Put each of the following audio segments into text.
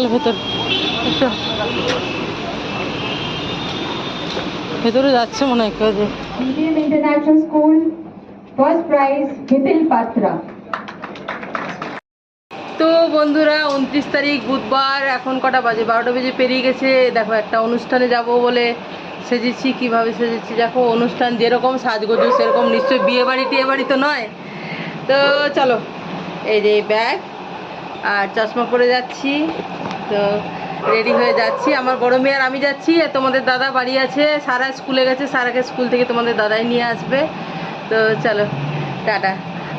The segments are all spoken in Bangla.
চল ভেতর। ভেতরে যাচ্ছে মনে হয় কেউ যে। Patra. তো বন্ধুরা উনত্রিশ তারিখ বুধবার এখন কটা বাজে? বারোটা বেজে পেরিয়ে গেছে। দেখো একটা অনুষ্ঠানে যাব বলে সেজেছি কীভাবে সেজেছি? দেখো অনুষ্ঠান যেরকম সাজগোজ সেরকম নিশ্চয়ই বিয়ে বাড়ি টিয়ে বাড়ি তো নয়। তো চলো এই যে ব্যাগ আর চশমা পরে যাচ্ছি। তো রেডি হয়ে যাচ্ছি। আমার বড় মেয়ে আর আমি যাচ্ছি। আর তোমাদের দাদা বাড়ি আছে। সারা স্কুলে গেছে। সারাকে স্কুল থেকে তোমাদের দাদাই নিয়ে আসবে। তো চলো, টাটা।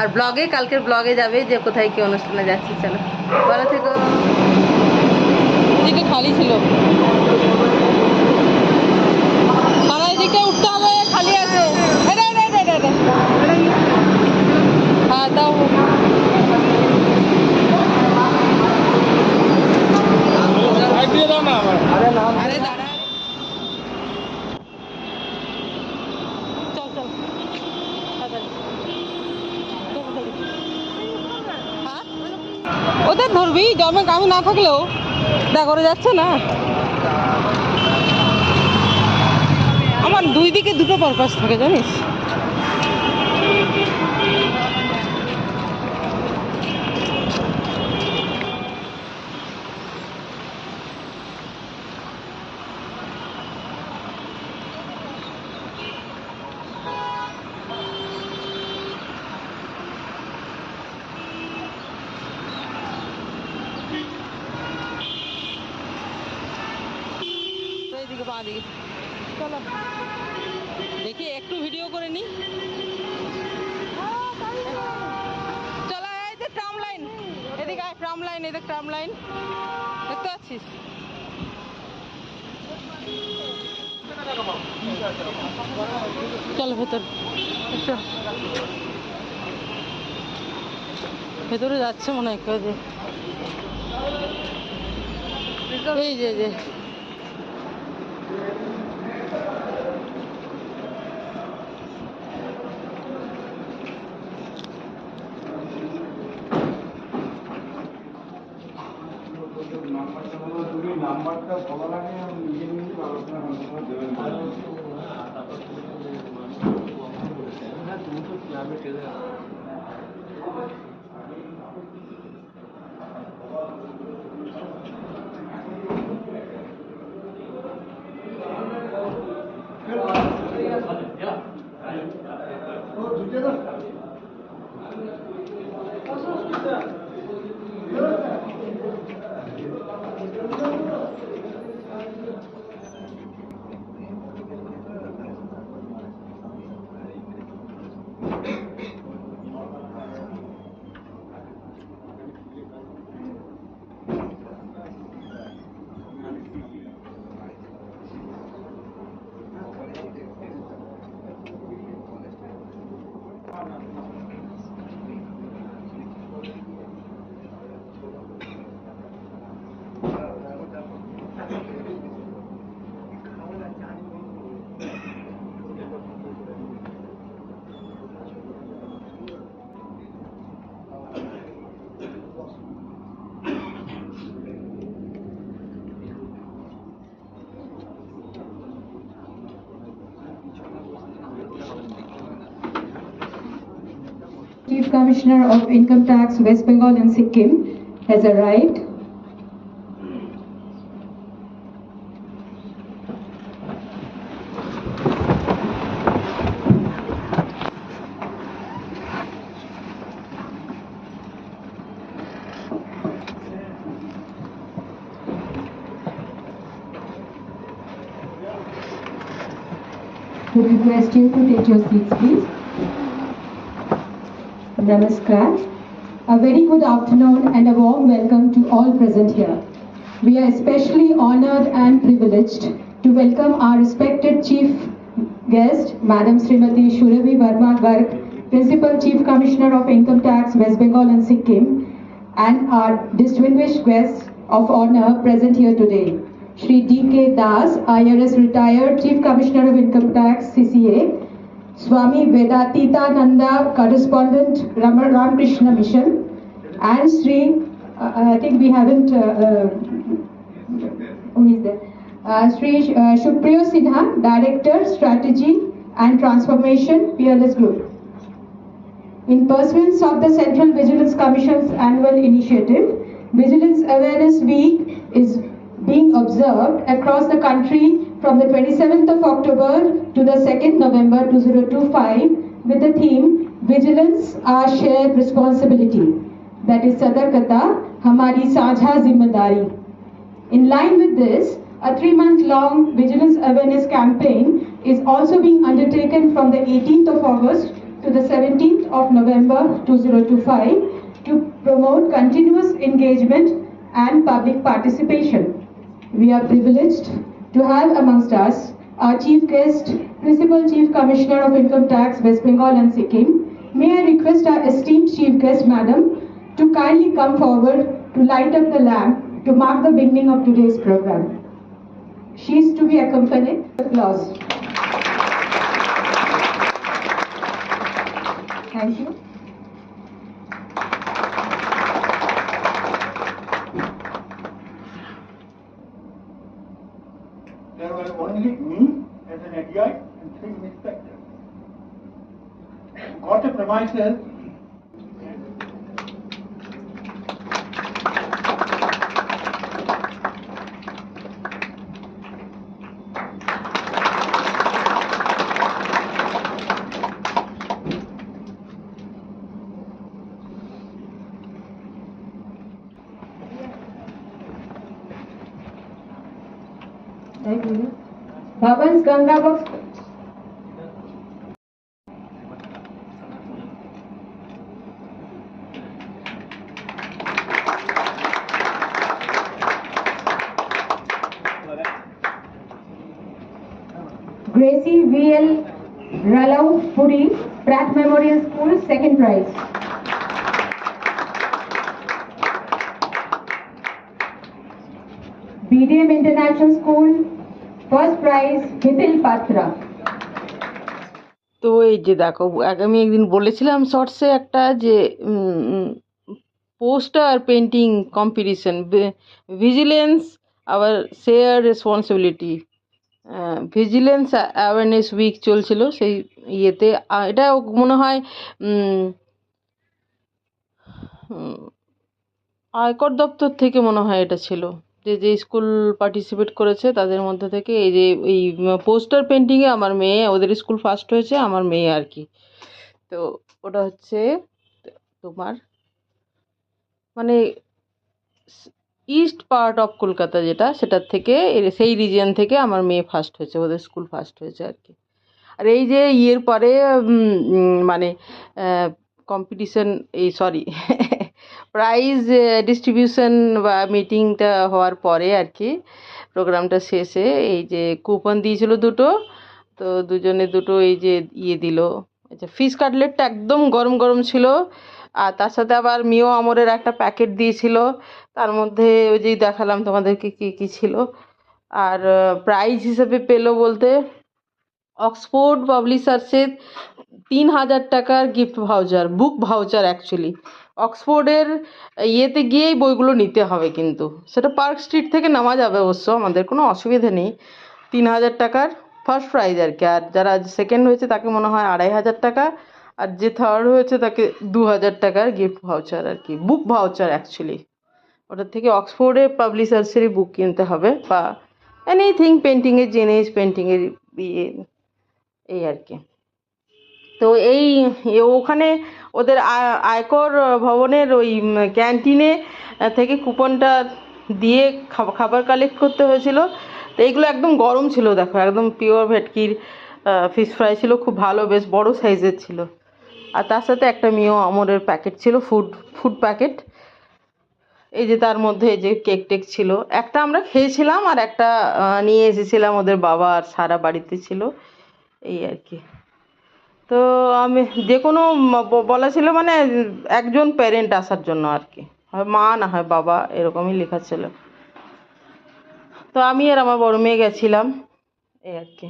আর ব্লগে কালকের ব্লগে যাবে যে কোথায় কি অনুষ্ঠানে যাচ্ছি, চলো। ভালো থেকো। এদিকে খালি ছিল। উঠতে হবে, খালি আছে। হ্যাঁ তাও আরে দাঁড়া চল চল তাড়াতাড়ি। হ্যাঁ? ধরবি জমে আমি না থাকলেও দেখা করে যাচ্ছে না। আমার দুই দিকে দুটো পারপাস থাকে, জানিস তো এইদিকে বাঁ দিকে চলো দেখি একটু ভিডিও করে নি চলো এই যে ট্রাম লাইন এদিকে ট্রাম লাইন ট্রাম লাইন, দেখতে পাচ্ছিস? চল ভেতর ভেতরে যাচ্ছে মনে হয় এই যে এই যে। নাম্বারটা বলার আগে আমি নিজে নিজে আলোচনা আলোচনা দেবেন Chief Commissioner of Income Tax, West Bengal and Sikkim has arrived. Would request you to take your seats, please. Namaskar. A very good afternoon and a warm welcome to all present here. We are especially honored and privileged to welcome our respected chief guest, Madam Srimati Shuravi Verma Garg, Principal Chief Commissioner of Income Tax, West Bengal and Sikkim, and our distinguished guests of honor present here today. Shri D.K. Das, IRS retired Chief Commissioner of Income Tax, CCA, Swami Vedatita Nanda, correspondent Ram- Ramakrishna Mission, and Sri, uh, I think we haven't uh, uh, who is there? Uh, Sri uh, Sinha, Director, Strategy and Transformation, Peerless Group. In pursuance of the Central Vigilance Commission's annual initiative, Vigilance Awareness Week is being observed across the country from the 27th of October to the 2nd November 2025 with the theme Vigilance Our Shared Responsibility. That is Sadarkata, Hamari Sajha Zimmedari. In line with this, a three month long vigilance awareness campaign is also being undertaken from the 18th of August to the 17th of November 2025 to promote continuous engagement and public participation. We are privileged to have amongst us our chief guest, Principal Chief Commissioner of Income Tax, West Bengal and Sikkim. May I request our esteemed chief guest, madam, to kindly come forward to light up the lamp to mark the beginning of today's program. She is to be accompanied applause. Thank you. Orthopromital Gracie VL Ralau Puri, Pratt Memorial School, second prize. BDM International School, first prize, Hitil Patra. তো এই যে দেখো আগে আমি একদিন বলেছিলাম শর্টসে একটা যে পোস্টার পেন্টিং কম্পিটিশন ভিজিলেন্স আবার share responsibility vigilance awareness week চলছিল সেই ইয়েতে। এটা মনে হয় আয়কর দপ্তর থেকে মনে হয় এটা ছিল। যে যে স্কুল পার্টিসিপেট করেছে তাদের মধ্যে থেকে এই যে, এই পোস্টার পেন্টিংয়ে আমার মেয়ে, ওদের স্কুল ফার্স্ট হয়েছে, আমার মেয়ে আর কি। তো ওটা হচ্ছে তোমার মানে ইস্ট পার্ট অফ কলকাতা যেটা, সেটার থেকে সেই রিজিয়ন থেকে আমার মেয়ে ফার্স্ট হয়েছে, ওদের স্কুল ফার্স্ট হয়েছে আর কি। আর এই যে ইয়ের পরে মানে কম্পিটিশন এই সরি প্রাইজ ডিস্ট্রিবিউশন বা মিটিংটা হওয়ার পরে আর কি প্রোগ্রামটা শেষে এই যে কুপন দিয়েছিল দুটো, তো দুজনে দুটো এই যে ইয়ে দিল। আচ্ছা ফিশ কাটলেটটা একদম গরম গরম ছিল আর তার সাথে আবার মিও আমরের একটা প্যাকেট দিয়েছিল। তার মধ্যে ওই যে দেখালাম তোমাদেরকে কী কী ছিল। আর প্রাইজ হিসেবে পেল বলতে অক্সফোর্ড পাবলিশার্সের তিন হাজার টাকার gift voucher book voucher actually অক্সফোর্ডের ইয়েতে গিয়েই বইগুলো নিতে হবে কিন্তু। সেটা পার্ক স্ট্রিট থেকে নেওয়া যাবে অবশ্য, আমাদের কোনো অসুবিধে নেই। তিন হাজার টাকার ফার্স্ট প্রাইজ আর কি। আর যারা সেকেন্ড হয়েছে, তাকে মনে হয় আড়াই হাজার টাকা। আর যে থার্ড হয়েছে তাকে দু হাজার টাকার গিফট ভাউচার আর কি বুক ভাউচার অ্যাকচুয়ালি ওটার থেকে অক্সফোর্ডের পাবলিশার্সেরই বুক কিনতে হবে বা এনিথিং পেন্টিংয়ের জিনিস পেন্টিংয়ের ইয়ে এই আর কি। তো এই ওখানে ওদের আয়কর ভবনের ওই ক্যান্টিনে থেকে কুপনটা দিয়ে খাব- খাবার কালেক্ট করতে হয়েছিল। তো এইগুলো একদম গরম ছিল, দেখো, একদম পিওর ভেটকির ফিশ ফ্রাই ছিল, খুব ভালো, বেশ বড় সাইজের ছিল। আর তার সাথে একটা মিও আমরের প্যাকেট ছিল ফুড ফুড প্যাকেট এই যে তার মধ্যে এই যে কেক টেক ছিল। একটা আমরা খেয়েছিলাম আর একটা নিয়ে এসেছিলাম ওদের বাবা আর সারা বাড়িতে ছিল। এই আর কি। তো আমি, যে কোনো বলা ছিল মানে একজন প্যারেন্ট আসার জন্য আর কি। হয় মা না হয় বাবা, এরকমই লেখা ছিল। তো আমি আর আমার বড় মেয়ে গেছিলাম। এই আর কি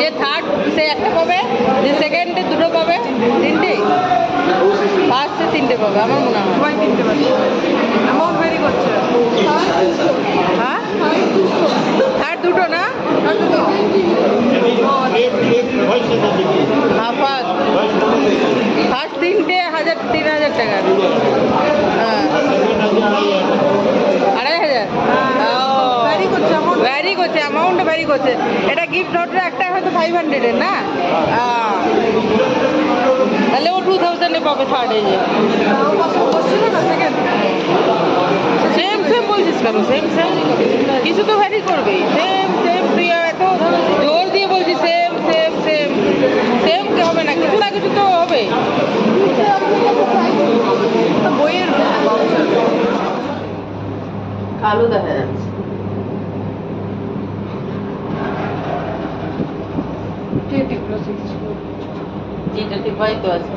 যে থার্ড সে একটা পাবে যে সেকেন্ডে দুটো পাবে। তিনটে? ফার্স্টে তিনটে পাবে আমার মনে হয়। সবাই কিনতে পারছে অ্যামাউন্ট ভেরি করছে। হ্যাঁ? থার্ড দুটো না? হ্যাঁ ফার্স্ট ফার্স্ট তিনটে হাজার তিন হাজার টাকা। হ্যাঁ। আড়াই হাজার? ভ্যারি করছে অ্যামাউন্ট ভ্যারি করছে অ্যামাউন্ট ভ্যারি করছে এটা গিফট নোটটা একটা হয়তো ফাইভ হান্ড্রেডের না। তাহলে ও টু থাউজেন্ডে পাবে থার্ড এজে সেম সেম বলছিস কেন? সেম সেম কিছু তো ভ্যারি করবেই সেম সেম তুই এত জোর দিয়ে বলছিস সেম সেম সেম সেম হবে না কিছু না কিছু তো হবে। বইয়ের কালো দেখা যাচ্ছে। যেটা টিপাই তো আছে।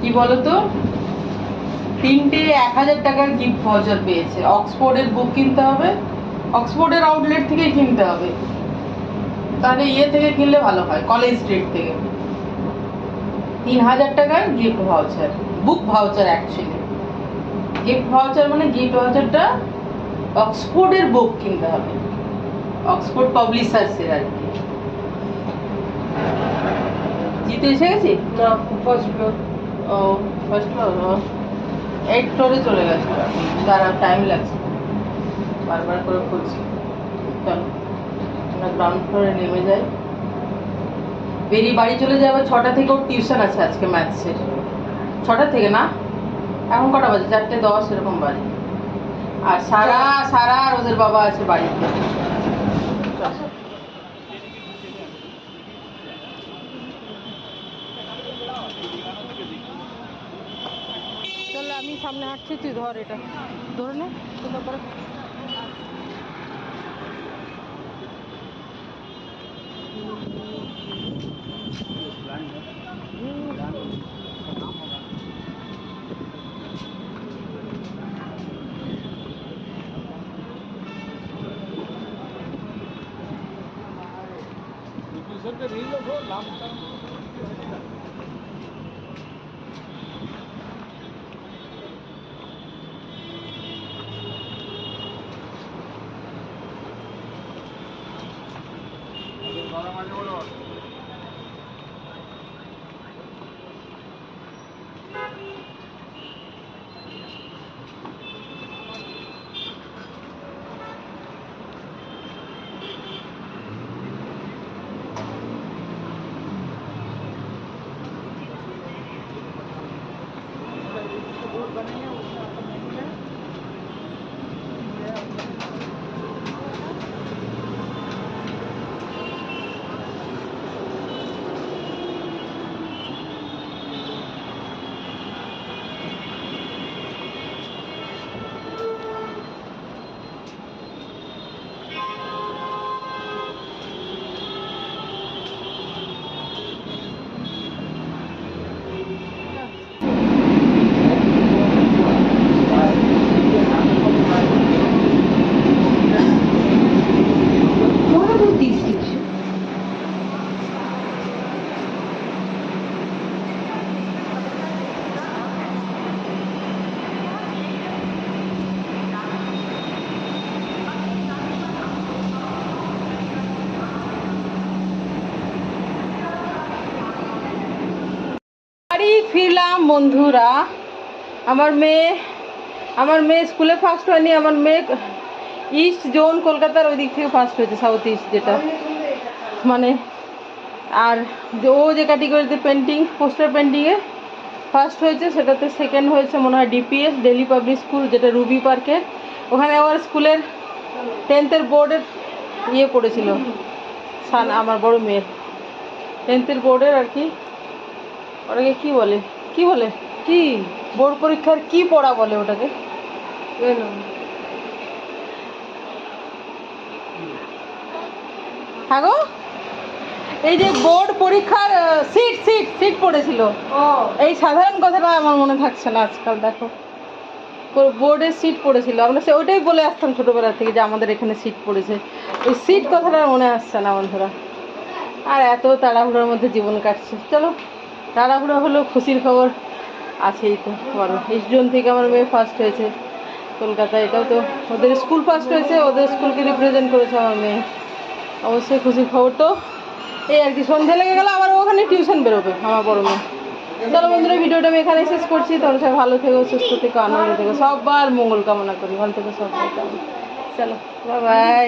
কি বলতো? তিনটে এক হাজার টাকার গিফট ভাউচার পেয়েছে। অক্সফোর্ডের বুক কিনতে হবে, অক্সফোর্ডের আউটলেট থেকেই কিনতে হবে। তাহলে ইয়ে থেকে কিনলে ভালো হয় কলেজ স্ট্রিট থেকে। তিন হাজার টাকার gift voucher book voucher actually gift voucher মানে গিফট ভাউচারটা অক্সফোর্ডের বুক কিনতে হবে। অক্সফোর্ড পাবলিশার্সের আর কি। জিতে এসে গেছি? না ফার্স্ট ফ্লোর ও ফার্স্ট ফ্লোর এইট ফ্লোরে চলে গেছে। দাঁড়া টাইম লাগছে। বারবার করে খুঁজছি চলো আমরা গ্রাউন্ড ফ্লোরে নেমে যাই। বেরিয়ে বাড়ি চলে যাই আবার ছটা থেকে ওর টিউশন আছে আজকে ম্যাথসের ছটা থেকে না? এখন কটা বাজে? চারটে দশ এরকম বাজে। আর সারা সারা আর ওদের বাবা আছে বাড়িতে। চলো, আমি সামনে হাঁটছি, তুই ধর এটা। ধরে নে किशोर के भी लोग हो लाभ ফিরলাম বন্ধুরা আমার মেয়ে আমার মেয়ে স্কুলে ফার্স্ট হয়নি, আমার মেয়ে ইস্ট জোন কলকাতার ওই দিক থেকে ফার্স্ট হয়েছে সাউথ ইস্ট যেটা। মানে আর ও যে ক্যাটেগরিতে পেন্টিং পোস্টার পেন্টিংয়ে ফার্স্ট হয়েছে, সেটাতে সেকেন্ড হয়েছে, মনে হয় ডিপিএস ডেলি পাবলিক স্কুল যেটা রুবি পার্কে ওখানে আমার স্কুলের টেন্থের বোর্ডের ইয়ে পড়েছিল সান আমার বড় মেয়ের। টেন্থের বোর্ডের আর কি ওটাকে কি বলে? কি বলে? কি? বোর্ড পরীক্ষার কি পড়া বলে ওটাকে? হ্যাঁ গো? এই যে বোর্ড পরীক্ষার সিট সিট সিট পড়েছিল। ও। এই সাধারণ কথাটা আমার মনে থাকছে না আজকাল দেখো। বোর্ডের সিট পড়েছিল। আমরা সে ওটাই বলে আসতাম ছোটোবেলা থেকে যে আমাদের এখানে সিট পড়েছে। ওই সিট কথাটা মনে আসছে না বন্ধুরা। আর এত তাড়াহুড়োর মধ্যে জীবন কাটছে। চলো। তাড়াহুড়ো হলো খুশির খবর আছেই তো বলো জন থেকে আমার মেয়ে ফার্স্ট হয়েছে। কলকাতায় এটাও তো ওদের স্কুল ফার্স্ট হয়েছে, ওদের স্কুলকে রিপ্রেজেন্ট করেছে আমার মেয়ে। অবশ্যই খুশির খবর তো। এই আর কি, সন্ধে লেগে গেলে, আবার ওখানে টিউশন বেরোবে আমার বড় মেয়ে। চলো বন্ধুরা ভিডিওটা আমি এখানে শেষ করছি। তোমরা সবাই ভালো থেকো, সুস্থ থেকো, আনন্দ থেকো। সবার মঙ্গল কামনা করি। ভালো থেকো সবাই চলো বাই বাই